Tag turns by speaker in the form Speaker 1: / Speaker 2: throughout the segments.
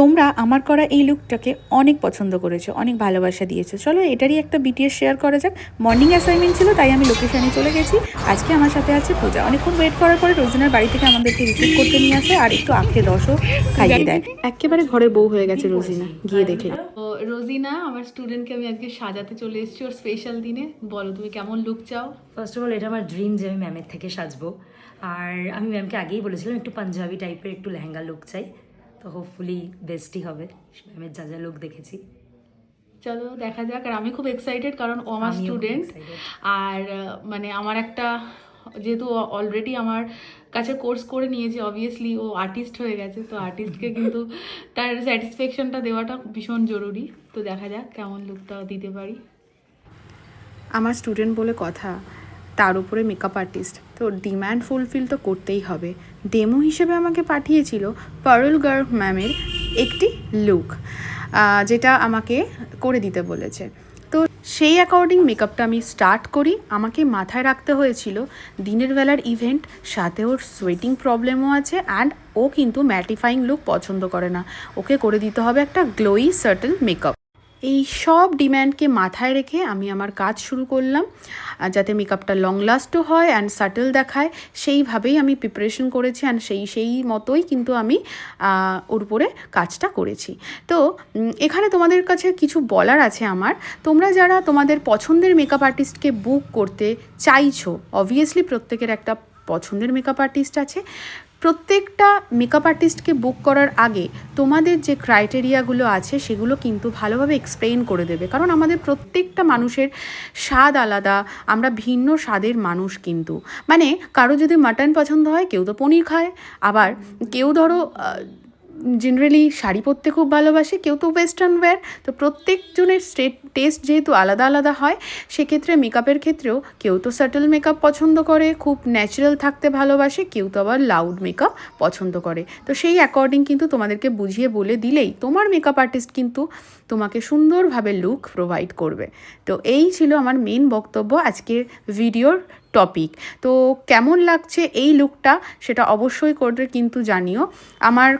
Speaker 1: তোমরা আমার করা এই লুকটাকে অনেক পছন্দ করেছ অনেক ভালোবাসা দিয়েছ। চলো এটারই একটা বিটিএস শেয়ার করা যাক। মর্নিং অ্যাসাইনমেন্ট ছিল তাই আমি লোকেশানে চলে গেছি। আজকে আমার সাথে আছে পূজা। অনেকক্ষণ ওয়েট করার পরে রোজিনার বাড়ি থেকে আমাদেরকে রিসিভ করতে নিয়ে আসে আর একটু আখের রসও খাইয়ে দেয়। একেবারে ঘরের বউ হয়ে গেছে রোজিনা। গিয়ে দেখলে
Speaker 2: রোজিনা আমার স্টুডেন্টকে আমি আজকে সাজাতে চলে এসেছি ওর স্পেশাল দিনে। বলো তুমি কেমন লুক চাও?
Speaker 3: ফার্স্ট অফ অল এটা আমার ড্রিম যে আমি ম্যামের থেকে সাজবো। আর আমি ম্যামকে আগেই বলেছিলাম একটু পাঞ্জাবি টাইপের একটু লেহেঙ্গা লুক চাই। তো হোপফুলি বেস্টই হবে। ম্যামের যা যা লোক দেখেছি।
Speaker 2: চলো দেখা যাক। আর আমি খুব এক্সাইটেড কারণ ও আমার স্টুডেন্ট আর মানে আমার একটা যেহেতু অলরেডি আমার কাছে কোর্স করে নিয়েছে অবভিয়াসলি ও আর্টিস্ট হয়ে গেছে তো আর্টিস্টকে কিন্তু তার স্যাটিসফ্যাকশনটা দেওয়াটা ভীষণ জরুরি। তো দেখা যাক কেমন লুকটা দিতে পারি।
Speaker 1: আমার স্টুডেন্ট বলে কথা। তার উপরে মেকআপ আর্টিস্ট তো ডিম্যান্ড ফুলফিল তো করতেই হবে। ডেমো হিসেবে আমাকে পাঠিয়েছিল পারল গার্ভ ম্যামের একটি লুক যেটা আমাকে করে দিতে বলেছে। তো সেই অ্যাকর্ডিং মেকআপটা আমি স্টার্ট করি। আমাকে মাথায় রাখতে হয়েছিল দিনের বেলার ইভেন্ট সাথে ওর সোয়েটিং প্রবলেমও আছে অ্যান্ড ও কিন্তু ম্যাটিফাইং লুক পছন্দ করে না। ওকে করে দিতে হবে একটা গ্লোই সার্টেল মেকআপ এই সব ডিম্যান্ডকে মাথায় রেখে আমি আমার কাজ শুরু করলাম যাতে মেকআপটা লং লাস্টও হয় অ্যান্ড সাটল দেখায়, সেইভাবেই আমি প্রিপারেশন করেছি অ্যান্ড সেই সেই মতোই কিন্তু আমি ওর উপরে কাজটা করেছি। তো এখানে তোমাদের কাছে কিছু বলার আছে আমার। তোমরা যারা তোমাদের পছন্দের মেকআপ আর্টিস্টকে বুক করতে চাইছো অবভিয়াসলি প্রত্যেকের একটা পছন্দের মেকআপ আর্টিস্ট আছে। প্রত্যেকটা মেকআপ আর্টিস্টকে বুক করার আগে তোমাদের যে ক্রাইটেরিয়াগুলো আছে সেগুলো কিন্তু ভালোভাবে এক্সপ্লেন করে দেবে। কারণ আমাদের প্রত্যেকটা মানুষের স্বাদ আলাদা, আমরা ভিন্ন স্বাদের মানুষ কিন্তু। মানে কারও যদি মাটন পছন্দ হয়, কেউ তো পনির খায়। আবার কেউ ধরো জেনারেলি শাড়ি পরতে খুব ভালোবাসে, কেউ তো ওয়েস্টার্ন ওয়্যার তো প্রত্যেকজনের স্টেট টেস্ট যেহেতু আলাদা আলাদা হয়, সেক্ষেত্রে মেকআপের ক্ষেত্রেও কেউ তো সাটল মেকআপ পছন্দ করে, খুব ন্যাচারাল থাকতে ভালোবাসে, কেউ তো আবার লাউড মেকআপ পছন্দ করে। তো সেই অ্যাকর্ডিং কিন্তু তোমাদেরকে বুঝিয়ে বলে দিলেই তোমার মেকআপ আর্টিস্ট কিন্তু তোমাকে সুন্দরভাবে লুক প্রোভাইড করবে। তো এই ছিল আমার মেন বক্তব্য আজকের ভিডিওর টপিক তো কেমন লাগছে এই লুকটা সেটা অবশ্যই করে কিন্তু জানিও। আমার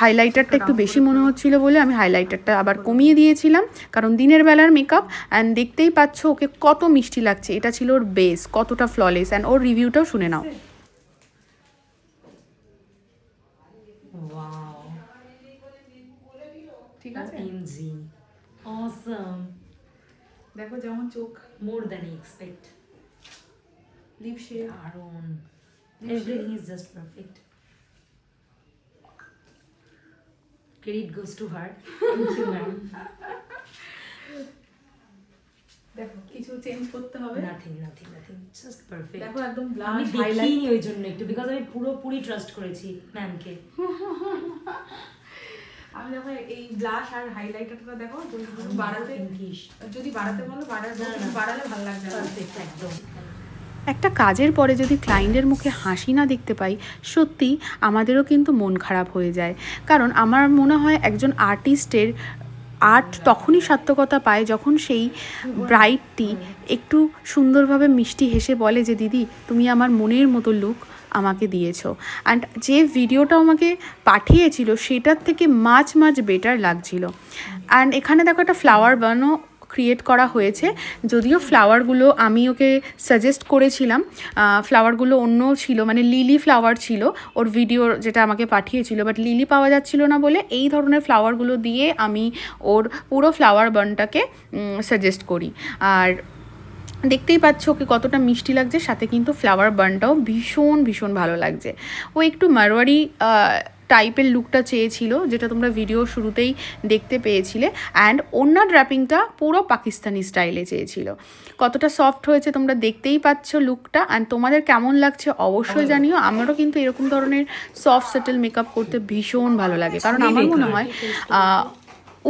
Speaker 1: হাইলাইটারটা একটু বেশি মনে হচ্ছিল বলে আমি হাইলাইটারটা আবার কমিয়ে দিয়েছিলাম। কারণ দিনের বেলার মেকআপ অ্যান্ড দেখতেই পাচ্ছ ওকে কত মিষ্টি লাগছে। এটা ছিল ওর বেস কতটা ফ্ললেস অ্যান্ড ওর রিভিউটাও শুনে নাও।
Speaker 2: ঠিক আছে?
Speaker 3: অসম
Speaker 2: দেখো যেমন চোখ।
Speaker 3: More than expect
Speaker 2: lip shade
Speaker 3: দারুণ। Everything is just perfect credit goes to her thank you ma'am
Speaker 2: দেখো কিছু চেঞ্জ করতে হবে।
Speaker 3: Nothing nothing nothing just perfect
Speaker 2: দেখো একদম
Speaker 3: আমি দেখিনি ওই জন্য একটু বিকজ আমি পুরোপুরি ট্রাস্ট করেছি ম্যামকে
Speaker 2: আমি দেখো এই ব্লাশ আর হাইলাইটারটা দেখো যদি বাড়াতে যদি বাড়াতে বলো বাড়াতে। বাড়ালে ভালো লাগবে।
Speaker 3: পারফেক্ট একদম।
Speaker 1: একটা কাজের পরে যদি ক্লায়েন্টের মুখে হাসি না দেখতে পাই, সত্যি আমাদেরও কিন্তু মন খারাপ হয়ে যায়। কারণ আমার মনে হয় একজন আর্টিস্টের আর্ট তখনই সার্থকতা পায় যখন সেই ব্রাইটটি একটু সুন্দরভাবে মিষ্টি হেসে বলে যে, দিদি, তুমি আমার মনের মতো লুক আমাকে দিয়েছ। অ্যান্ড যে ভিডিওটা আমাকে পাঠিয়েছিল, সেটার থেকে মাছ মাছ বেটার লাগছিল। অ্যান্ড এখানে দেখো একটা ফ্লাওয়ার বানও ক্রিয়েট করা হয়েছে। যদিও ফ্লাওয়ারগুলো আমি ওকে সাজেস্ট করেছিলাম ফ্লাওয়ারগুলো অন্য ছিল মানে লিলি ফ্লাওয়ার ছিল, ওর ভিডিও যেটা আমাকে পাঠিয়েছিল বাট লিলি পাওয়া যাচ্ছিল না বলে এই ধরনের ফ্লাওয়ারগুলো দিয়ে আমি ওর পুরো ফ্লাওয়ার বানটাকে সাজেস্ট করি। আর দেখতেই পাচ্ছ ওকে কতটা মিষ্টি লাগছে, সাথে কিন্তু ফ্লাওয়ার বার্নটাও ভীষণ ভীষণ ভালো লাগছে। ও একটু মারোয়ারি টাইপের লুকটা চেয়েছিল যেটা তোমরা ভিডিও শুরুতেই দেখতে পেয়েছিলে অ্যান্ড ওনার ড্র্যাপিংটা পুরো পাকিস্তানি স্টাইলে চেয়েছিল। কতটা সফট হয়েছে তোমরা দেখতেই পাচ্ছ লুকটা অ্যান্ড তোমাদের কেমন লাগছে অবশ্যই জানিও। আমারও কিন্তু এরকম ধরনের সফট সেটেল মেকআপ করতে ভীষণ ভালো লাগে। কারণ আমার মনে হয়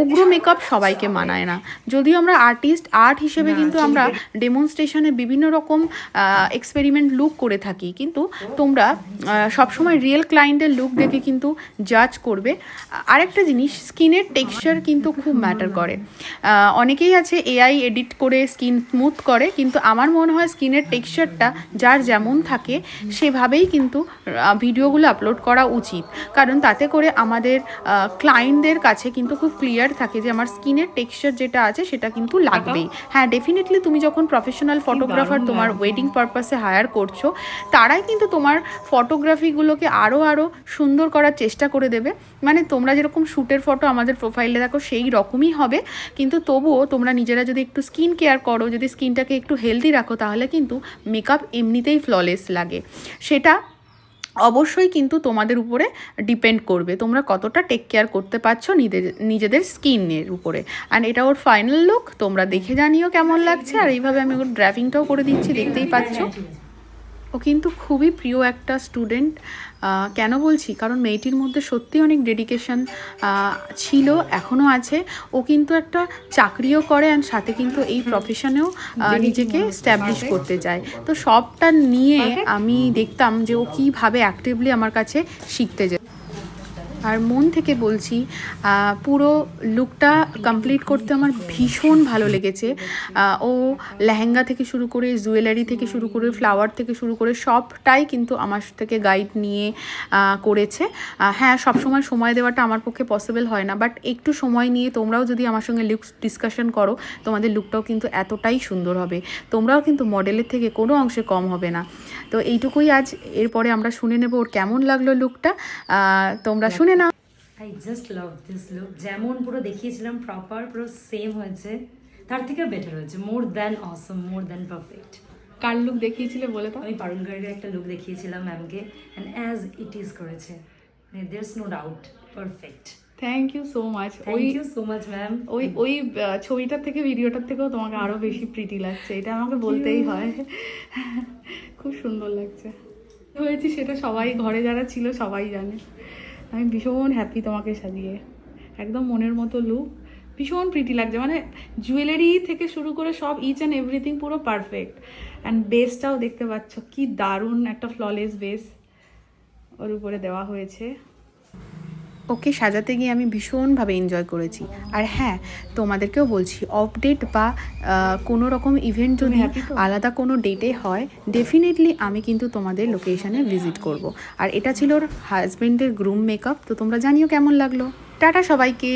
Speaker 1: উগ্র মেকআপ সবাইকে মানায় না। যদিও আমরা আর্টিস্ট আর্ট হিসেবে কিন্তু আমরা ডেমনস্ট্রেশনে বিভিন্ন রকম এক্সপেরিমেন্ট লুক করে থাকি। কিন্তু তোমরা সবসময় রিয়েল ক্লায়েন্টের লুক দেখে কিন্তু জাজ করবে। আরেকটা জিনিস স্কিনের টেক্সচার কিন্তু খুব ম্যাটার করে। অনেকেই আছে এআই এডিট করে স্কিন স্মুথ করে কিন্তু আমার মনে হয় স্কিনের টেক্সচারটা যার যেমন থাকে সেভাবেই কিন্তু ভিডিওগুলো আপলোড করা উচিত। কারণ তাতে করে আমাদের ক্লায়েন্টদের কাছে কিন্তু খুব ক্লিয়ার থাকে যে আমার স্কিনের টেক্সচার যেটা আছে সেটা কিন্তু লাগবেই। হ্যাঁ ডেফিনেটলি তুমি যখন প্রফেশনাল ফটোগ্রাফার তোমার ওয়েডিং পারপাসে হায়ার করছ তারাই কিন্তু তোমার ফটোগ্রাফিগুলোকে আরও আরও সুন্দর করার চেষ্টা করে দেবে। মানে তোমরা যেরকম শ্যুটের ফটো আমাদের প্রোফাইলে দেখো সেই রকমই হবে। কিন্তু তবুও তোমরা নিজেরা যদি একটু স্কিন কেয়ার করো যদি স্কিনটাকে একটু হেলদি রাখো তাহলে কিন্তু মেকআপ এমনিতেই ফ্ললেস লাগে। সেটা অবশ্যই কিন্তু তোমাদের উপরে ডিপেন্ড করবে। তোমরা কতটা টেক কেয়ার করতে পারছ নিজেদের নিজেদের স্কিনের উপরে। অ্যান্ড এটা ওর ফাইনাল লুক তোমরা দেখে জানিও কেমন লাগছে। আর এইভাবে আমি ওর ড্রাইভিংটাও করে দিচ্ছি, দেখতেই পাচ্ছ। ও কিন্তু খুবই প্রিয় একটা স্টুডেন্ট কেন বলছি? কারণ মেয়েটির মধ্যে সত্যি অনেক ডেডিকেশান ছিল এখনও আছে। ও কিন্তু একটা চাকরিও করে অ্যান্ড সাথে কিন্তু এই প্রফেশনেও নিজেকে স্ট্যাবলিশ করতে চায়। তো সবটা নিয়ে আমি দেখতাম যে ও কীভাবে অ্যাক্টিভলি আমার কাছে শিখতে যায় আর মন থেকে বলছি পুরো লুকটা কমপ্লিট করতে আমার ভীষণ ভালো লেগেছে। ও লেহেঙ্গা থেকে শুরু করে জুয়েলারি থেকে শুরু করে ফ্লাওয়ার থেকে শুরু করে সবটাই কিন্তু আমার থেকে গাইড নিয়ে করেছে। হ্যাঁ সবসময় সময় দেওয়াটা আমার পক্ষে পসিবল হয় না বাট একটু সময় নিয়ে তোমরাও যদি আমার সঙ্গে লুক ডিসকাশন করো, তোমাদের লুকটাও কিন্তু এতটাই সুন্দর হবে। তোমরাও কিন্তু মডেলের থেকে কোনো অংশে কম হবে না। তো এইটুকুই আজ, এরপরে আমরা শুনে নেব ওর কেমন লাগল লুকটা তোমরা শুনে
Speaker 3: I just love this look যেমন পুরো দেখিয়েছিলাম প্রপার পুরো সেম হয়েছে। তার থেকে বেটার হয়েছে। More than awesome more than perfect
Speaker 2: কার লুক দেখিয়েছিলে বলে তো
Speaker 3: আমি পারুল গার্গের একটা লুক দেখিয়েছিলাম ম্যামকে অ্যান্ড অ্যাজ ইট ইজ করেছে। There is no doubt perfect
Speaker 2: thank you so much ওই
Speaker 3: ইউ সো মাচ ম্যাম
Speaker 2: ওই ওই ছবিটার থেকে ভিডিওটার থেকেও তোমাকে আরও বেশি প্রীতি লাগছে। এটা আমাকে বলতেই হয়। খুব সুন্দর লাগছে। হয়েছি সেটা সবাই ঘরে যারা ছিল সবাই জানে। আমি ভীষণ হ্যাপি তোমাকে সাজিয়ে। একদম মনের মতো লুক ভীষণ প্রিটি লাগছে। মানে জুয়েলারি থেকে শুরু করে সব ইচ অ্যান্ড এভরিথিং পুরো পারফেক্ট অ্যান্ড বেসটাও দেখতে পাচ্ছ, কি দারুণ একটা ফ্ললেস বেস ওর উপরে দেওয়া হয়েছে।
Speaker 1: ওকে সাজাতে গিয়ে আমি ভীষণভাবে এনজয় করেছি। আর হ্যাঁ তোমাদেরকেও বলছি অপডেট বা কোনো রকম ইভেন্ট যদি আলাদা কোনো ডেটে হয় ডেফিনেটলি আমি কিন্তু তোমাদের লোকেশানে ভিজিট করব। আর এটা ছিল ওর হাজব্যান্ডের গ্রুম মেকআপ তো তোমরা জানিও কেমন লাগল। টাটা সবাইকে।